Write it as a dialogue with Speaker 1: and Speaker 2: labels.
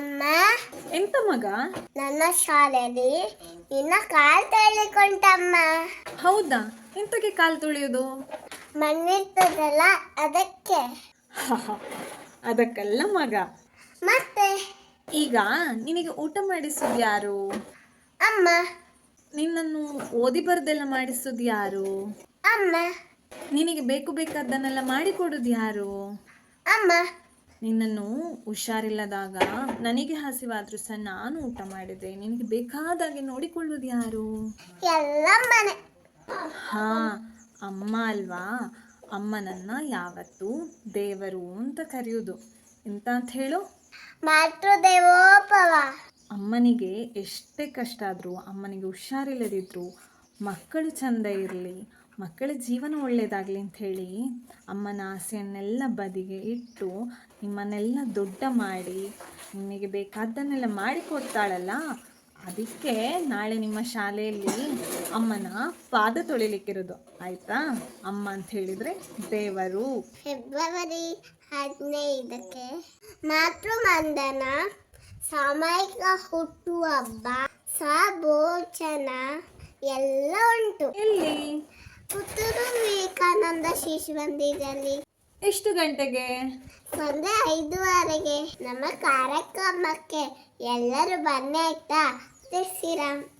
Speaker 1: ಅಮ್ಮ
Speaker 2: ಎಂತ ಮಗ?
Speaker 1: ನನ್ನ ಶಾಲೆಯಲ್ಲಿ ನಿನ್ನ ಕಾಲ್ ತೊಳಿಕೊಂಡಮ್ಮ
Speaker 2: ಹೌದಾ? ಎಂತಕ್ಕೆ ಕಾಲ್ ತೊಳೆಯೋದು?
Speaker 1: ಮಣ್ಣಿರ್ತದಲ್ಲ ಅದಕ್ಕೆ.
Speaker 2: ಅದಕ್ಕಲ್ಲ ಮಗ.
Speaker 1: ಮತ್ತೆ?
Speaker 2: ಈಗ ನಿನಗೆ ಊಟ ಮಾಡಿಸೋದು ಯಾರು?
Speaker 1: ಅಮ್ಮ.
Speaker 2: ನಿನ್ನನ್ನು ಓದಿ ಬರದೆಲ್ಲ ಮಾಡಿಸೋದು ಯಾರು?
Speaker 1: ಅಮ್ಮ.
Speaker 2: ನಿನಗೆ ಬೇಕು ಬೇಕಾದ್ದನ್ನೆಲ್ಲ ಮಾಡಿಕೊಡೋದು ಯಾರು?
Speaker 1: ಅಮ್ಮ.
Speaker 2: ನಿನ್ನನ್ನು ಹುಷಾರಿಲ್ಲದಾಗ ನನಗೆ ಹಸಿವಾದ್ರೂ ಸಹ ನಾನು ಊಟ ಮಾಡಿದೆ ನಿನಗೆ ಬೇಕಾದಾಗೆ ನೋಡಿಕೊಳ್ಳೋದು ಯಾರು? ಹಾ ಅಮ್ಮ ಅಲ್ವಾ? ಅಮ್ಮನನ್ನ ಯಾವತ್ತು ದೇವರು ಅಂತ ಕರೆಯುವುದು. ಎಂತ ಅಂತ ಹೇಳು?
Speaker 1: ಮಾತೃದೇವೋಪವ.
Speaker 2: ಅಮ್ಮನಿಗೆ ಎಷ್ಟೇ ಕಷ್ಟ ಆದರೂ ಅಮ್ಮನಿಗೆ ಹುಷಾರಿಲ್ಲದಿದ್ರು ಮಕ್ಕಳು ಚಂದ ಇರಲಿ. ಮಕ್ಕಳ ಜೀವನ ಒಳ್ಳೆಯದಾಗಲಿ ಅಂತ ಹೇಳಿ ಅಮ್ಮನ ಆಸೆಯನ್ನೆಲ್ಲ ಬದಿಗೆ ಇಟ್ಟು ನಿಮ್ಮನ್ನೆಲ್ಲ ದೊಡ್ಡ ಮಾಡಿ ನಿಮಗೆ ಬೇಕಾದ್ದನ್ನೆಲ್ಲ ಮಾಡಿಕೊಡ್ತಾಳಲ್ಲ ಅದಕ್ಕೆ ನಾಳೆ ನಿಮ್ಮ ಶಾಲೆಯಲ್ಲಿ ಅಮ್ಮನ ಪಾದ ತೊಳಿಲಿಕ್ಕಿರೋದು. ಆಯಿತಾ? ಅಮ್ಮ ಅಂತ ಹೇಳಿದರೆ ದೇವರು.
Speaker 1: ಫೆಬ್ರವರಿ ಹದಿನೈದಕ್ಕೆ ಮಾತೃವಂದನ ಹುಟ್ಟು ಹುಟ್ಟುಹಬ್ಬ ಸಾಬೋಚನ ಎಲ್ಲ ಉಂಟು.
Speaker 2: ಎಲ್ಲಿ?
Speaker 1: ಪುತ್ತೂರು ವಿವೇಕಾನಂದ ಶಿಶು ಮಂದಿರದಲ್ಲಿ
Speaker 2: ಎಷ್ಟು ಗಂಟೆಗೆ?
Speaker 1: ಸಂಜೆ ಐದುವರೆಗೆ. ನಮ್ಮ ಕಾರ್ಯಕ್ರಮಕ್ಕೆ ಎಲ್ಲರೂ ಬನ್ನಿ ಆಯ್ತಾ? ಶ್ರೀರಾಮ್.